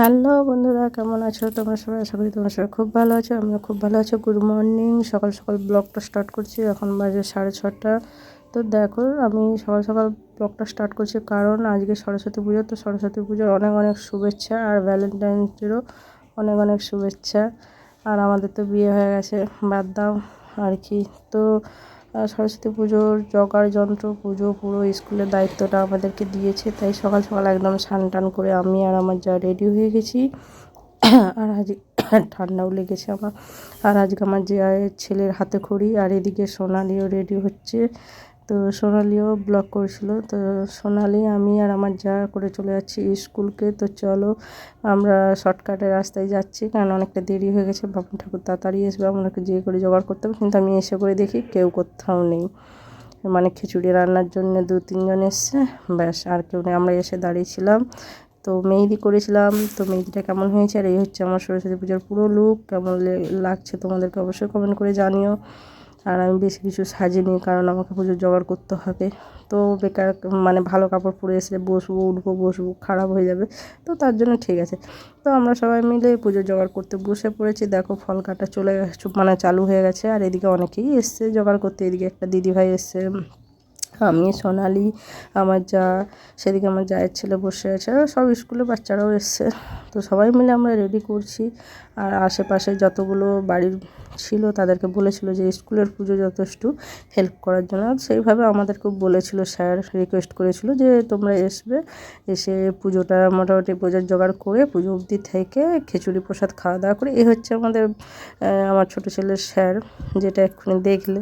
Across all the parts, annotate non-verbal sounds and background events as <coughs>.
Hello বন্ধুরা, কেমন আছো? তোমরা সবাই? আশা করি তোমরা সবাই খুব ভালো আছো, আমিও খুব ভালো আছো। গুড মর্নিং সকাল সকাল ব্লগটা স্টার্ট করছি, এখন বাজে সাড়ে ছটা। তো দেখো, আমি সকাল সকাল ব্লগটা স্টার্ট করছি কারণ আজকে সরস্বতী পুজো, তো সরস্বতী পুজোর অনেক অনেক শুভেচ্ছা আর ভ্যালেন্টাইন্স ডেরও অনেক অনেক শুভেচ্ছা। আর আমাদের তো বিয়ে হয়ে গেছে, বাদ দাও, আর কি। তো সরস্বতী পুজোর জগার যন্ত্র, পুজো পুরো স্কুলের দায়িত্বটা আমাদেরকে দিয়েছে। তাই সকাল সকাল একদম স্নান টান করে আমি আর আমার যা রেডি হয়ে গেছি। আর আজ <coughs> ঠান্ডাও লেগেছে আমার। আর আজকে আমার যে ছেলের হাতে খড়ি, আর এদিকে সোনালিও রেডি হচ্ছে। তো সোনালিও ব্লগ করেছিল। তো সোনালি, আমি আর আমার যা করে চলে যাচ্ছি স্কুলকে, তো চলো আমরা শর্টকাটে রাস্তায় যাচ্ছি। কারণ অনেকটা দেরি হয়ে গেছে। বাবু ঠাকুর তাড়াতাড়ি আসবে আপনাকে যে করে জোগাড় করতে হবে। কিন্তু আমি এসে করে দেখি কেউ কোথাও নেই। মানে খিচুড়ি রান্নার জন্য দু, তিনজন এসছে। ব্যাস, আর কেউ নেই। আমরা এসে দাঁড়িয়েছিলাম। তো মেহেদি করেছিলাম। তো মেহেদিটা কেমন হয়েছে? আর এই হচ্ছে আমার সরস্বতী পুজোর পুরো লুক কেমন লাগছে তোমাদেরকে অবশ্যই কমেন্ট করে জানিও। আর আমি বেশি কিছু সাজিনি কারণ আমাকে পুজোর জোগাড় করতে হবে। তো বেকার মানে ভালো কাপড় পরে এসে বসবো, উঠবো, বসবো, খারাপ হয়ে যাবে। তো তার জন্য ঠিক আছে। তো আমরা সবাই মিলে পুজোর জোগাড় করতে বসে পড়েছি। দেখো ফল কাটা চলে গেছে মানে চালু হয়ে গেছে। আর এদিকে অনেকেই এসছে জোগাড় করতে। এদিকে একটা দিদিভাই এসছে। আমি, সোনালি, আমার যা, সেদিকে আমার জায়ের ছেলে বসে আছে সব স্কুলে বাচ্চারাও এসছে। তো সবাই মিলে আমরা রেডি করছি। আর আশেপাশে যতগুলো বাড়ির ছিল, তাদেরকে বলেছিল যে স্কুলের পুজো যথেষ্ট হেল্প করার জন্য। সেইভাবে আমাদেরকেও বলেছিল, স্যার রিকোয়েস্ট করেছিল যে তোমরা এসবে, এসে পুজোটা মোটামুটি পুজোর জোগাড় করে পুজো অবধি থেকে খিচুড়ি প্রসাদ খাওয়া দাওয়া করে এই হচ্ছে আমাদের আমার ছোটো ছেলের স্যার, যেটা এক্ষুনি দেখলে।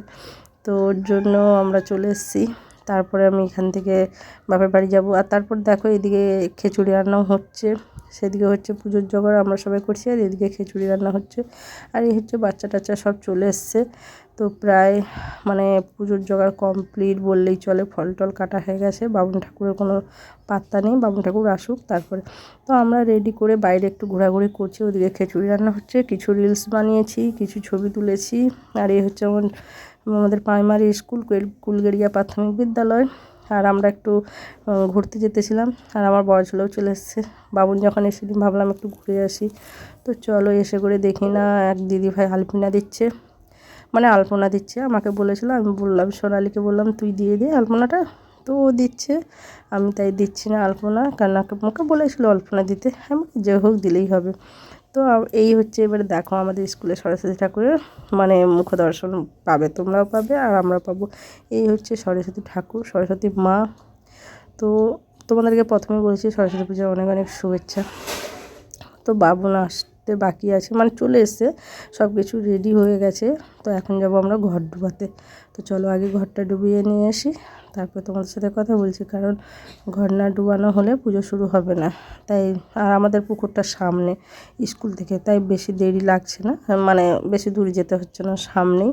তো ওর জন্য আমরা চলে এসেছি। তারপরে আমি এখান থেকে বাপের বাড়ি যাব। আর তারপর দেখো এদিকে খিচুড়ি রান্নাও হচ্ছে। সেদিকে হচ্ছে পুজোর জোগাড় আমরা সবাই করছি, আর এদিকে খিচুড়ি রান্না হচ্ছে। আর এই হচ্ছে বাচ্চা টাচ্চা সব চলে এসছে। তো প্রায় মানে পুজোর জোগাড় কমপ্লিট বললেই চলে, ফল টল কাটা হয়ে গেছে। বাবুন ঠাকুরের কোনো পাত্তা নেই বাবুন ঠাকুর আসুক তারপরে। তো আমরা রেডি করে বাইরে একটু ঘোরাঘুরি করছি, ওদিকে খিচুড়ি রান্না হচ্ছে। কিছু রিলস বানিয়েছি, কিছু ছবি তুলেছি। আর এই হচ্ছে আমার আমাদের প্রাইমারি স্কুল কুলগেরিয়া প্রাথমিক বিদ্যালয়। আর আমরা একটু ঘুরতে যেতেছিলাম। আর আমার বড় ছেলেও চলে এসছে। বাবুন যখন এসেছিলাম ভাবলাম একটু ঘুরে আসি। তো চলো এসে করে দেখি না, এক দিদি ভাই আলপিনা দিচ্ছে। মানে আলপনা দিচ্ছে, আমাকে বলেছিল, আমি বললাম, সোনালিকে বললাম, তুই দিয়ে দে আলপনাটা? তো ও দিচ্ছে। আমি তাই দিচ্ছি না আলপনা কারণ আমাকে বলেছিল আলপনা দিতে। আমি যে হোক, দিলেই হবে। তো এই হচ্ছে এবারে দেখো আমাদের স্কুলে সরস্বতী ঠাকুরের মানে মুখ দর্শন পাবে, তোমরাও পাবে আর আমরা পাবো। এই হচ্ছে সরস্বতী ঠাকুর, সরস্বতী মা। তো তোমাদেরকে প্রথমে বলেছি সরস্বতী পূজার অনেক অনেক শুভেচ্ছা। তো বাবু বাবুন আসতে বাকি আছে। মানে চলে এসছে। সব কিছু রেডি হয়ে গেছে। তো এখন যাব আমরা ঘর ডুবাতে। তো চলো আগে ঘরটা ডুবিয়ে নিয়ে আসি। তারপর তোমাদের সাথে কথা বলছি। কারণ ঘর না ডুবানো হলে পুজো শুরু হবে না। তাই আর আমাদের পুকুরটা সামনে, স্কুল থেকে। তাই বেশি দেরি লাগছে না। মানে বেশি দূরে যেতে হচ্ছে না। সামনেই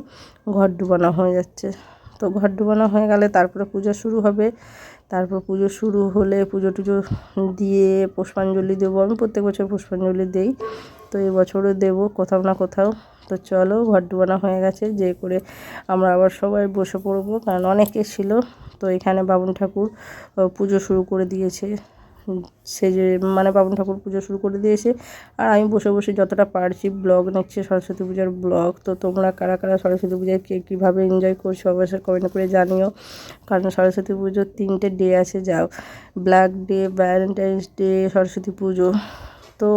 ঘর ডুবানো হয়ে যাচ্ছে। তো ঘর ডুবানো হয়ে গেলে তারপরে পুজো শুরু হবে। তারপর পুজো শুরু হলে পুজো টুজো দিয়ে পুষ্পাঞ্জলি দেবো। আমি প্রত্যেক বছর পুষ্পাঞ্জলি দেই। তো এবছরও দেবো কোথাও না কোথাও। তো চলো ঘর ডুবানো হয়ে গেছে, যে করে আমরা আবার সবাই বসে পড়ব, কারণ অনেকে ছিল। তো এখানে বাবুন ঠাকুর পুজো শুরু করে দিয়েছে। সে যে মানে বাবুন ঠাকুর পুজো শুরু করে দিয়েছে। আর আমি বসে বসে যতটা পারছি ব্লগ নিচ্ছে, সরস্বতী পূজার ব্লগ। তো তোমরা কারা কারা সরস্বতী পূজায় কে কীভাবে এনজয় করছ, অবশ্যই কমেন্ট করে জানিও। কারণ সরস্বতী পুজোর তিনটে ডে আছে, যাও। Black day valentine's day Saraswati Puja. তো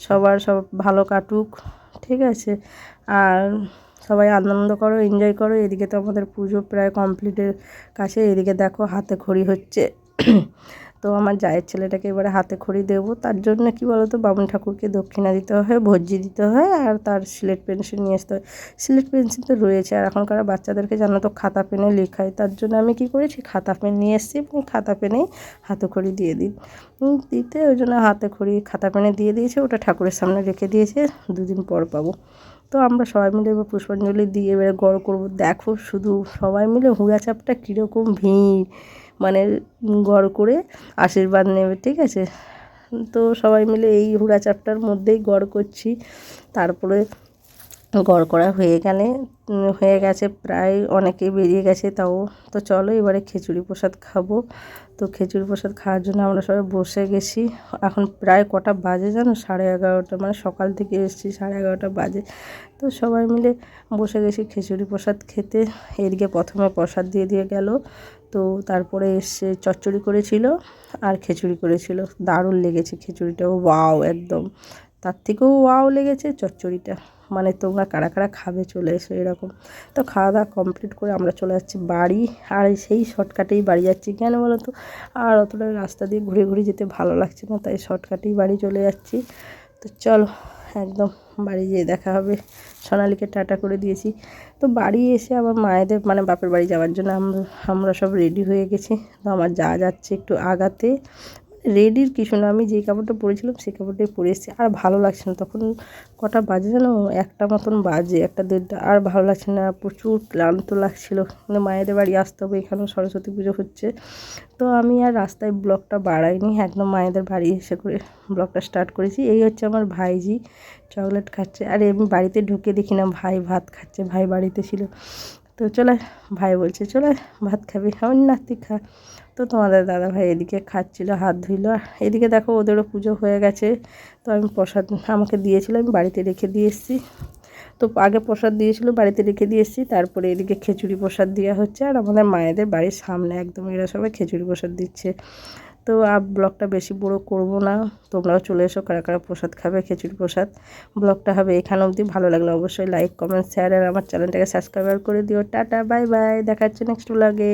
সবার সব ভালো কাটুক, ঠিক আছে? আর সবাই আনন্দ করো এনজয় করো। এদিকে তো আমাদের পুজো প্রায় কমপ্লিটের কাছে, এদিকে দেখো হাতে খড়ি হচ্ছে। তো আমার জায়ের ছেলেটাকে এবারে হাতে খড়ি দেবো। তার জন্য কি বলতো, বামুন ঠাকুরকে দক্ষিণা দিতে হয় ভর্জি দিতে হয়, আর তার সিলেট পেন্সিল নিয়ে আসতে হয়। সিলেট পেন্সিল তো রয়েছে, আর এখনকার বাচ্চাদেরকে জানো তো, খাতা পেনে লেখায়। তার জন্য আমি কি করেছি খাতা পেন নিয়ে এসেছি এবং খাতা পেনেই হাতে খড়ি দিয়ে দিই। দিতে ওই জন্য হাতে খড়ি, খাতা পেনে দিয়ে দিয়েছে, ওটা ঠাকুরের সামনে রেখে দিয়েছে, দুদিন পর পাবো। তো আমরা সবাই মিলে এবার পুষ্পাঞ্জলি দিয়ে এবারে গড় করব। দেখো, শুধু সবাই মিলে হুড়া চাপটা কীরকম ভিড়। মানে গড় করে আশীর্বাদ নেবে, ঠিক আছে? তো সবাই মিলে এই হুড়া চাপটার মধ্যেই গড় করছি। তারপরে গড় করা হয়ে গেলে হয়ে গেছে প্রায় অনেকেই বেরিয়ে গেছে তাও। তো চলো এবারে খিচুড়ি প্রসাদ খাব। তো খিচুড়ি প্রসাদ খাওয়ার জন্য আমরা সবাই বসে গেছি। এখন প্রায় কটা বাজে জানো? সাড়ে এগারোটা মানে সকাল থেকে এসেছি সাড়ে এগারোটা বাজে। তো সবাই মিলে বসে গেছি খিচুড়ি প্রসাদ খেতে। এদিকে প্রথমে প্রসাদ দিয়ে দিয়ে গেল। তো তারপরে এসে চচ্চড়ি করেছিল আর খিচুড়ি করেছিল। দারুণ লেগেছে খিচুড়িটাও, ওয়াও একদম। তার থেকেও ওয়াও লেগেছে চচ্চড়িটা। মানে তোমরা কারা কারা খাবে চলে এসো এরকম। তো খাওয়া দাওয়া কমপ্লিট করে আমরা চলে যাচ্ছি বাড়ি। আর সেই শর্টকাটেই বাড়ি যাচ্ছি কেন বলো তো? আর অতটা রাস্তা দিয়ে ঘুরে ঘুরে যেতে ভালো লাগছে না, তাই শর্টকাটেই বাড়ি চলে যাচ্ছি। তো চলো একদম বাড়ি যেয়ে দেখা হবে। সোনালিকে টাটা করে দিয়েছি। তো বাড়ি এসে আবার মায়েদের মানে বাপের বাড়ি যাওয়ার জন্য আমরা সব রেডি হয়ে গেছি। তো আমার যা যাচ্ছে একটু আগাতে। রেডির কিছু না আমি যে কাপড়টা পরেছিলাম সেই কাপড়টাই পরে এসেছি। আর ভালো লাগছে না, তখন কটা বাজে যেন একটা মতন বাজে, একটা দেড়টা। আর ভালো লাগছে না, প্রচুর ক্লান্ত লাগছিল। কিন্তু মায়েদের বাড়ি আসতে হবে, এখানেও সরস্বতী পুজো হচ্ছে। তো আমি আর রাস্তায় ব্লগটা বাড়াইনি, একদম মায়েদের বাড়ি এসে করে ব্লগটা স্টার্ট করেছি। এই হচ্ছে আমার ভাইজি, চকলেট খাচ্ছে। আর আমি বাড়িতে ঢুকে দেখি না, ভাই ভাত খাচ্ছে, ভাই বাড়িতে ছিল। তো চলে, ভাই বলছে, চলে ভাত খাবি আমার নাতি খা। তো তোমাদের দাদা ভাই এদিকে খাচ্ছিল, হাত ধুইলো। এদিকে দেখো, ওদেরও পুজো হয়ে গেছে। তো আমি প্রসাদ আমাকে দিয়েছিল, আমি বাড়িতে রেখে দিয়ে এসেছি। তো আগে প্রসাদ দিয়েছিল, বাড়িতে রেখে দিয়ে এসেছি। তারপরে এদিকে খিচুড়ি প্রসাদ দেওয়া হচ্ছে। আর আমাদের মায়েদের বাড়ির সামনে একদম এরা সবাই খিচুড়ি প্রসাদ দিচ্ছে। তো আর ব্লগটা বেশি বড় করব না। তোমরাও চলে এসো কারা কারা প্রসাদ খাবে, খিচুড়ি প্রসাদ। ব্লগটা হবে এখানে অবধি। ভালো লাগলে অবশ্যই লাইক কমেন্ট শেয়ার আর আমার চ্যানেলটাকে সাবস্ক্রাইব করে দিও। টাটা বাই বাই দেখা হচ্ছে নেক্সট ব্লগে